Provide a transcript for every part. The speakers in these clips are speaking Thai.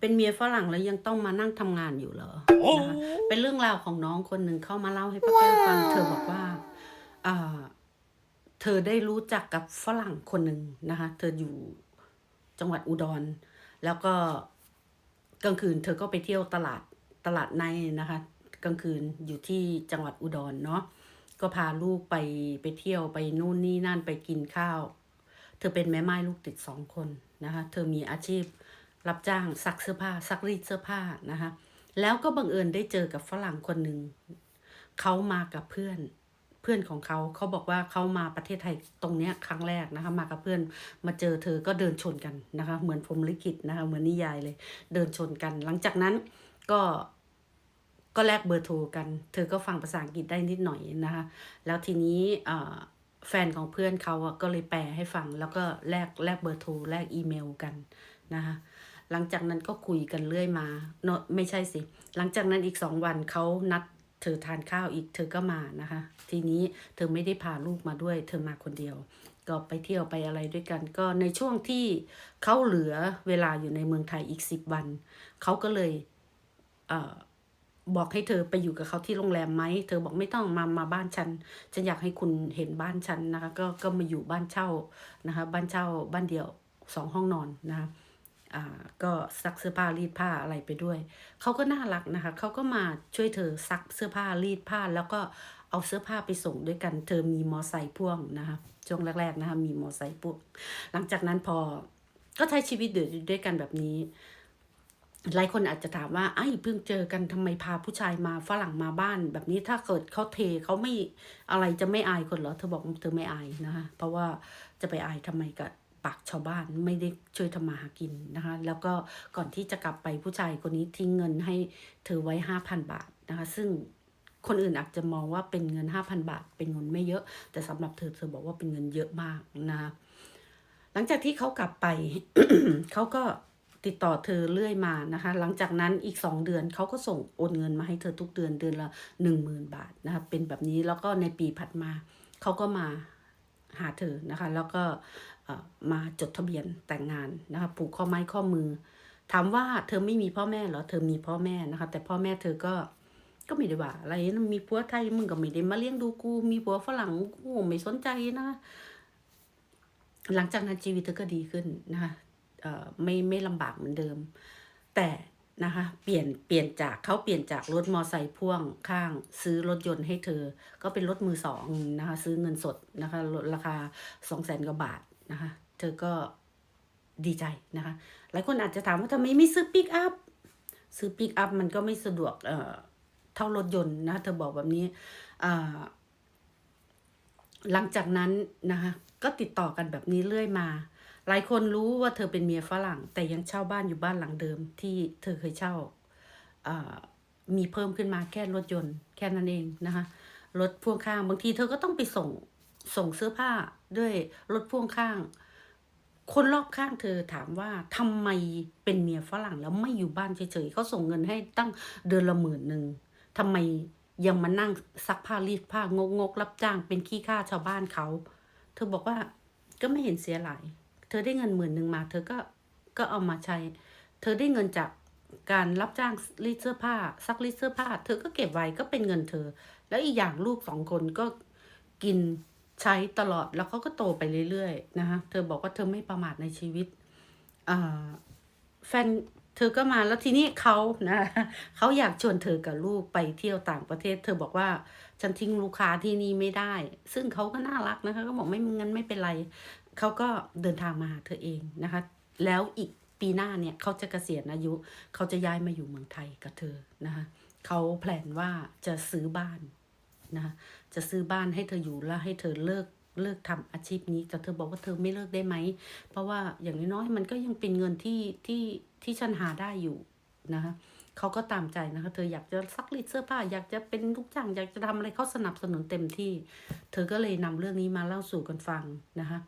เป็นเมียฝรั่งแล้วยังต้องมานั่งทำงานอยู่เหรอโอ้นะคะเป็นเรื่องราวของน้องคนหนึ่งเข้ามาเล่าให้ป้าแก้วฟัง เธอบอกว่าอ่า เธอได้รู้จักกับฝรั่งคนหนึ่งนะคะ เธออยู่จังหวัดอุดร แล้วก็กลางคืน เธอก็ไปเที่ยวตลาดตลาดในนะคะ กลางคืนอยู่ที่จังหวัดอุดรเนาะก็พาลูกไปไปเที่ยวไปนู่นนี่นั่นไปกินข้าว เธอเป็นแม่ไม้ลูกติดสองคนนะคะ เธอมีอาชีพ รับจ้างซักเสื้อผ้าซักรีดเสื้อผ้านะคะแล้วก็บังเอิญได้เจอกับฝรั่งคนหนึ่งเขามากับเพื่อนเพื่อนของเขาเขาบอกว่าเขามาประเทศไทยตรงเนี้ยครั้งแรกนะคะมากับเพื่อนมาเจอเธอก็เดินชนกันนะคะ เหมือนพรมลิขิตนะคะเหมือนนิยายเลย เดินชนกัน หลังจากนั้นก็ก็แลกเบอร์โทรกัน เธอก็ฟังภาษาอังกฤษได้นิดหน่อยนะคะ แล้วทีนี้แฟนของเพื่อนเขาอะก็เลยแปลให้ฟังแล้วก็แลกแลกเบอร์โทรแลกอีเมลกันนะคะ หลังจากนั้นก็คุยกันเรื่อยมาเนอะไม่ใช่สิ หลังจากนั้นอีกสองวันเขานัดเธอทานข้าวอีกเธอก็มานะคะ ทีนี้เธอไม่ได้พาลูกมาด้วย เธอมาคนเดียว ก็ไปเที่ยวไปอะไรด้วยกัน ก็ในช่วงที่เขาเหลือเวลาอยู่ในเมืองไทยอีกสิบวันเขาก็เลยเอ่อบอกให้เธอไปอยู่กับเขาที่โรงแรมไหม เธอบอกไม่ต้องมามาบ้านฉัน ฉันอยากให้คุณเห็นบ้านฉันนะคะ ก็ก็มาอยู่บ้านเช่านะคะ บ้านเช่าบ้านเดียวสองห้องนอนนะคะ ก็ซักเสื้อผ้ารีดผ้าอะไรไปด้วย เขาก็น่ารักนะคะ เขาก็มาช่วยเธอซักเสื้อผ้ารีดผ้า แล้วก็เอาเสื้อผ้าไปส่งด้วยกัน เธอมีมอไซค์พ่วงนะคะ ช่วงแรกๆนะคะ มีมอไซค์พ่วง หลังจากนั้นพอ ก็ใช้ชีวิตอยู่ด้วยกันแบบนี้ หลายคนอาจจะถามว่า ไอ้เพิ่งเจอกันทำไมพาผู้ชายมาฝรั่งมาบ้าน แบบนี้ถ้าเกิดเขาเทเขาไม่อะไรจะไม่อายคนเหรอ เธอบอกเธอไม่อายนะคะ เพราะว่าจะไปอายทำไมกับ ปากชาวบ้านไม่ได้ช่วยทำมาหากินนะคะ แล้วก็ก่อนที่จะกลับไปผู้ชายคนนี้ทิ้งเงินให้เธอไว้ห้าพันบาทนะคะ ซึ่งคนอื่นอาจจะมองว่าเป็นเงินห้าพันบาท เป็นเงินไม่เยอะ แต่สำหรับเธอเธอบอกว่าเป็นเงินเยอะมากนะคะหลังจากที่เขากลับไปเขาก็ติดต่อเธอเรื่อยมานะคะ หลังจากนั้นอีกสองเดือนเขาก็ส่งโอนเงินมาให้เธอทุกเดือนเดือนละหนึ่งหมื่นบาทนะคะเป็นแบบนี้แล้วก็ในปีถัดมาเขาก็มาหาเธอนะคะ แล้วก็ มาจดทะเบียนแต่งงานนะคะผูกข้อไม้ข้อมือ ถามว่าเธอไม่มีพ่อแม่เหรอเธอมีพ่อแม่นะคะ แต่พ่อแม่เธอก็ก็ไม่ได้ว่าอะไรนะมีผัวไทยมึงก็ไม่ได้มาเลี้ยงดูกู มีผัวฝรั่งกูไม่สนใจนะ หลังจากนั้นชีวิตเธอก็ดีขึ้นนะคะเอ่อไม่ไม่ลำบากเหมือนเดิม แต่นะคะเปลี่ยนเปลี่ยนจากเขาเปลี่ยนจากรถมอไซค์พ่วงข้างซื้อรถยนต์ให้เธอ ก็เป็นรถมือสองนะคะซื้อเงินสดนะคะราคาสองแสนกว่าบาท นะคะ เธอก็ดีใจนะคะ หลายคนอาจจะถามว่าทำไมไม่ซื้อปิกอัพ ซื้อปิกอัพมันก็ไม่สะดวกเอ่อเท่ารถยนต์นะ เธอบอกแบบนี้อ่าหลังจากนั้นนะคะ ก็ติดต่อกันแบบนี้เรื่อยมา หลายคนรู้ว่าเธอเป็นเมียฝรั่ง แต่ยังเช่าบ้านอยู่บ้านหลังเดิมที่เธอเคยเช่าอ่ามีเพิ่มขึ้นมาแค่รถยนต์แค่นั้นเองนะคะรถพ่วงข้างบางทีเธอก็ต้องไปส่ง ส่งเสื้อผ้าด้วยรถพ่วงข้าง คนรอบข้างเธอถามว่าทำไมเป็นเมียฝรั่งแล้วไม่อยู่บ้านเฉยๆเขาส่งเงินให้ตั้งเดือนละหมื่นหนึ่งทำไมยังมานั่งซักผ้ารีดผ้างกงกรับจ้างเป็นขี้ข้าชาวบ้านเขา เธอบอกว่าก็ไม่เห็นเสียหลาย เธอได้เงินหมื่นหนึ่งมา เธอก็ก็เอามาใช้ เธอได้เงินจากการรับจ้างรีดเสื้อผ้า ซักรีดเสื้อผ้า เธอก็เก็บไว้ก็เป็นเงินเธอ แล้วอีกอย่างลูกสองคนก็กิน ใช้ตลอดแล้วเขาก็โตไปเรื่อยๆนะคะเธอบอกว่าเธอไม่ประมาทในชีวิตแฟนเธอก็มาแล้วทีนี้เขานะเขาอยากชวนเธอกับลูกไปเที่ยวต่างประเทศ เธอบอกว่าฉันทิ้งลูกค้าที่นี่ไม่ได้ ซึ่งเขาก็น่ารักนะคะ ก็บอกไม่งั้นไม่เป็นไรเขาก็เดินทางมาหาเธอเองนะคะ แล้วอีกปีหน้าเนี่ยเขาจะเกษียณอายุเขาจะย้ายมาอยู่เมืองไทยกับเธอนะคะเขาแพลนว่าจะซื้อบ้าน นะคะจะซื้อบ้านให้เธออยู่แล้วให้เธอเลิกเลิกทำอาชีพนี้แต่เธอบอกว่าเธอไม่เลิกได้ไหม เพราะว่าอย่างน้อยๆมันก็ยังเป็นเงินที่ที่ที่ฉันหาได้อยู่นะคะเขาก็ตามใจนะคะ เธออยากจะซักรีดเสื้อผ้า อยากจะเป็นลูกจ้างอยากจะทำอะไรเขาสนับสนุนเต็มที่ เธอก็เลยนำเรื่องนี้มาเล่าสู่กันฟังนะคะ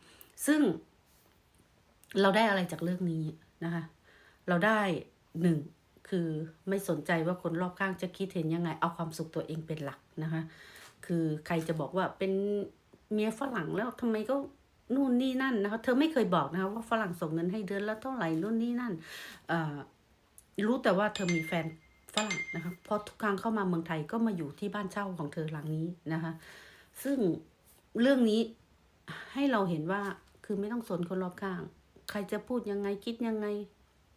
ซึ่ง เราได้อะไรจากเรื่องนี้นะคะ เราได้หนึ่ง คือไม่สนใจว่าคนรอบข้างจะคิดเห็นยังไง เอาความสุขตัวเองเป็นหลักนะคะ คือใครจะบอกว่าเป็นเมียฝรั่งแล้วทำไมก็นู่นนี่นั่นนะคะ เธอไม่เคยบอกนะคะว่าฝรั่งส่งเงินให้เดือนละเท่าไหร่นู่นนี่นั่นเอ่อรู้แต่ว่าเธอมีแฟนฝรั่งนะคะเพราะทุกครั้งเข้ามาเมืองไทยก็มาอยู่ที่บ้านเช่าของเธอหลังนี้นะคะ ซึ่งเรื่องนี้ให้เราเห็นว่าคือไม่ต้องสนคนรอบข้าง ใครจะพูดยังไงคิดยังไง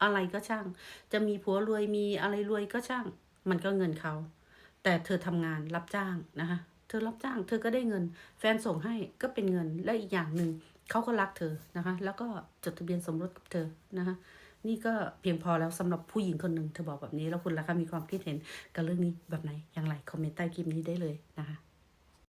อะไรก็ช่าง จะมีผัวรวยมีอะไรรวยก็ช่าง มันก็เงินเขา แต่เธอทำงานรับจ้างนะคะเธอรับจ้าง เธอก็ได้เงิน แฟนส่งให้ก็เป็นเงินและอีกอย่างหนึ่งเขาก็รักเธอนะคะ แล้วก็จดทะเบียนสมรสกับเธอนะคะนี่ก็เพียงพอแล้วสำหรับผู้หญิงคนหนึ่งเธอบอกแบบนี้แล้วคุณล่ะคะมีความคิดเห็นกับเรื่องนี้แบบไหนอย่างไรคอมเมนต์ใต้คลิปนี้ได้เลยนะคะ